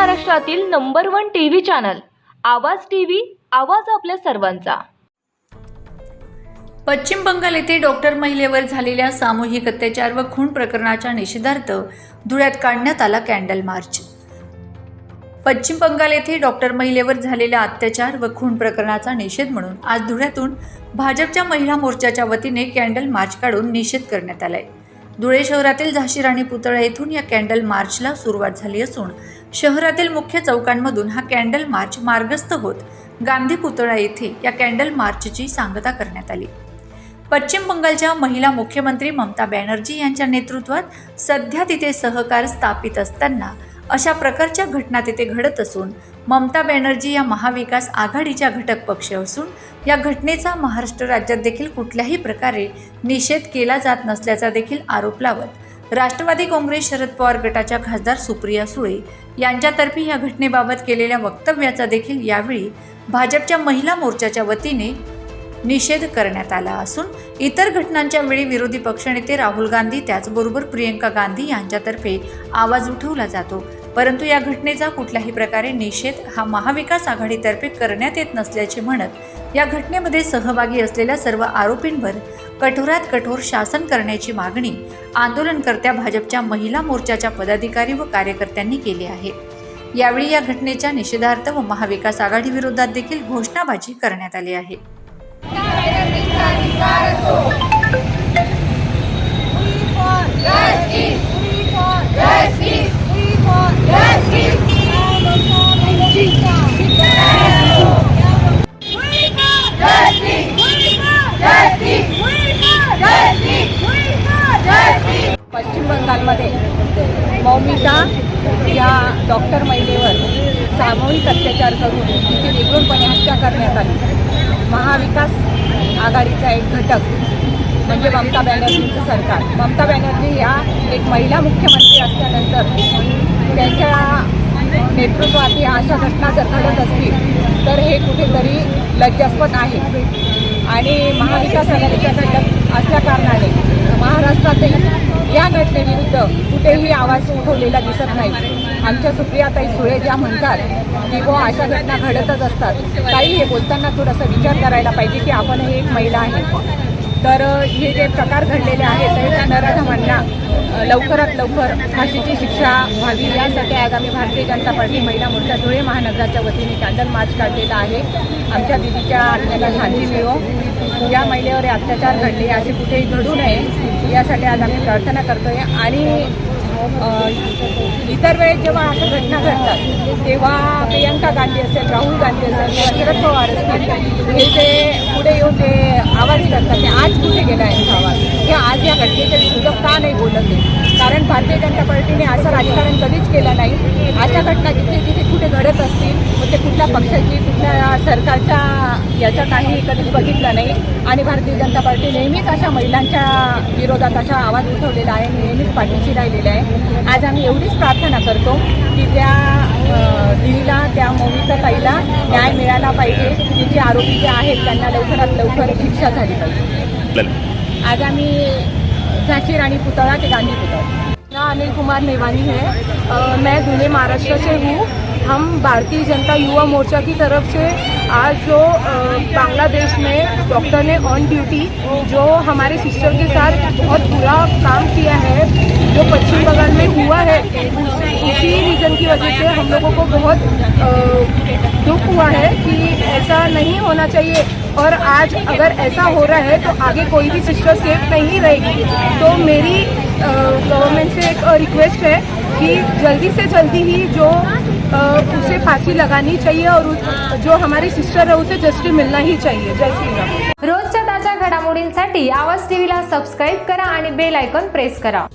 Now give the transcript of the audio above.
महाराष्ट्रातील number one TV channel Awaaz T V Awaaz आपल्या सर्वांचा. पश्चिम बंगाल येथे डॉक्टर महिलेवर झालेल्या सामूहिक अत्याचार व खून प्रकरणाच्या निषेधार्थ धुळ्यात काढण्यात आला कॅन्डल मार्च. पश्चिम बंगाल येथे डॉक्टर महिलेवर झालेल्या अत्याचार व खून प्रकरणाचा निषेध म्हणून आज धुळ्यातून भाजपच्या महिला मोर्चाच्या वतीने कॅन्डल मार्च काढून निषेध करण्यात आलाय. धुळे शहरातील झाशी राणी पुतळा येथून या कॅन्डल मार्चला सुरुवात झाली असून शहरातील मुख्य चौकांमधून हा कॅन्डल मार्च मार्गस्थ होत गांधी पुतळा येथे या कॅन्डल मार्चची सांगता करण्यात आली. पश्चिम बंगालच्या महिला मुख्यमंत्री ममता बॅनर्जी यांच्या नेतृत्वात सध्या तिथे सहकार स्थापित असताना अशा प्रकारच्या घटना तिथे घडत असून ममता बॅनर्जी या महाविकास आघाडीच्या घटक पक्ष असून या घटनेचा महाराष्ट्र राज्यात देखील कुठल्याही प्रकारे निषेध केला जात नसल्याचा देखील आरोप लावत राष्ट्रवादी काँग्रेस शरद पवार गटाच्या खासदार सुप्रिया सुळे यांच्यातर्फे या घटनेबाबत केलेल्या वक्तव्याचा देखील यावेळी भाजपच्या महिला मोर्चाच्या वतीने निषेध करण्यात आला असून इतर घटनांच्या वेळी विरोधी पक्षनेते राहुल गांधी त्याचबरोबर प्रियंका गांधी यांच्यातर्फे आवाज उठवला जातो. परंतु या घटनेचा कुठल्याही प्रकारे निषेध हा महाविकास आघाडीतर्फे करण्यात येत नसल्याचे म्हणत या घटनेमध्ये सहभागी असलेल्या सर्व आरोपींवर कठोरात कठोर शासन करण्याची मागणी आंदोलनकर्त्या भाजपच्या महिला मोर्चाच्या पदाधिकारी व कार्यकर्त्यांनी केली आहे. यावेळी या घटनेच्या निषेधार्थ व महाविकास आघाडी विरोधात देखील घोषणाबाजी करण्यात आली आहे. पश्चिम मौमिता या डॉक्टर महिलेवर सामूहिक अत्याचार करून तिची निर्गुणपणे हत्या करण्यात आली. महाविकास आघाडीचा एक घटक म्हणजे ममता बॅनर्जींचं सरकार. ममता बॅनर्जी या एक महिला मुख्यमंत्री असल्यानंतर त्यांच्या नेतृत्वात या अशा घटना जर घडत असतील तर हे कुठेतरी लज्जास्पद आहे. आणि महाविकास आघाडीचा घटक असल्या कारणाने महाराष्ट्रातही या घटनेविरुद्ध कुठेही आवाज उठवलेला दिसत नाही. आमच्या सुप्रियाताई सुळे ज्या म्हणतात की बुवा अशा घटना घडतच असतात. ताई हे बोलताना थोडासा विचार करायला पाहिजे की आपणही एक महिला आहे. तर हे जे प्रकार घडलेले आहेत तर त्या नराधमांना लवकरात लवकर फाशीची शिक्षा व्हावी. यासाठी आज आम्ही भारतीय जनता पार्टी महिला मोर्चा धुळे महानगराच्या वतीने कॅन्डल मार्च काढलेला आहे. आमच्या दिदीच्या आत्म्याला शांती मिळो. या महिलेवर अत्याचार घडले असे कुठेही घडू नये. यासाठी आज आम्ही प्रार्थना करतोय. आणि इतर वेळेस जेव्हा अशा घटना घडतात तेव्हा प्रियंका गांधी असेल राहुल गांधी असेल किंवा शरद पवार असतील हे जे पुढे येऊन ते आवाज करतात. ते आज कुठे गेला यांचा आवाज? हे आज या घटनेच्या विरुद्ध का नाही बोलत आहे कारण भारतीय जनता पार्टीने असं राजकारण कधीच केलं नाही. अशा घटना जिथे जिथे कुठे घडत असतील मग ते कुठल्या पक्षाची कुठल्या सरकारच्या याच्यात काही कधीच बघितलं नाही. आणि भारतीय जनता पार्टी नेहमीच अशा महिलांच्या विरोधात असा आवाज उठवलेला आहे नेहमीच पाठीशी राहिलेला आहे. आज आम्ही एवढीच प्रार्थना करतो की त्या दिदीला त्या मौमिता ताईला न्याय मिळाला पाहिजे. तिचे आरोपी जे आहेत त्यांना लवकरात लवकर शिक्षा झाली पाहिजे आज आम्ही झांसी रानी पुतळा के गांधी पुतळा. मेरा अनिल कुमार मेवानी है मैं धुले महाराष्ट्र से हूँ. हम भारतीय जनता युवा मोर्चा की तरफ से आज जो बांग्लादेश में डॉक्टर ने ऑन ड्यूटी जो हमारे सिस्टर के साथ बहुत बुरा काम किया है जो पश्चिम बंगाल में हुआ है उस- इसी रीजन की वजह से हम लोगों को बहुत दुख हुआ है कि ऐसा नहीं होना चाहिए। और आज अगर ऐसा हो रहा है तो आगे कोई भी सिस्टर सेफ नहीं रहेगी। तो मेरी गवर्नमेंट से एक रिक्वेस्ट है कि जल्दी से जल्दी ही जो आ, उसे फांसी लगानी चाहिए और जो हमारी सिस्टर है उसे जस्टिस मिलना ही चाहिए। जय श्री राम। रोजच्या ताज्या घडामोडींसाठी आवाज टीव्हीला सबस्क्राईब करा आणि बेल आयकॉन प्रेस करा.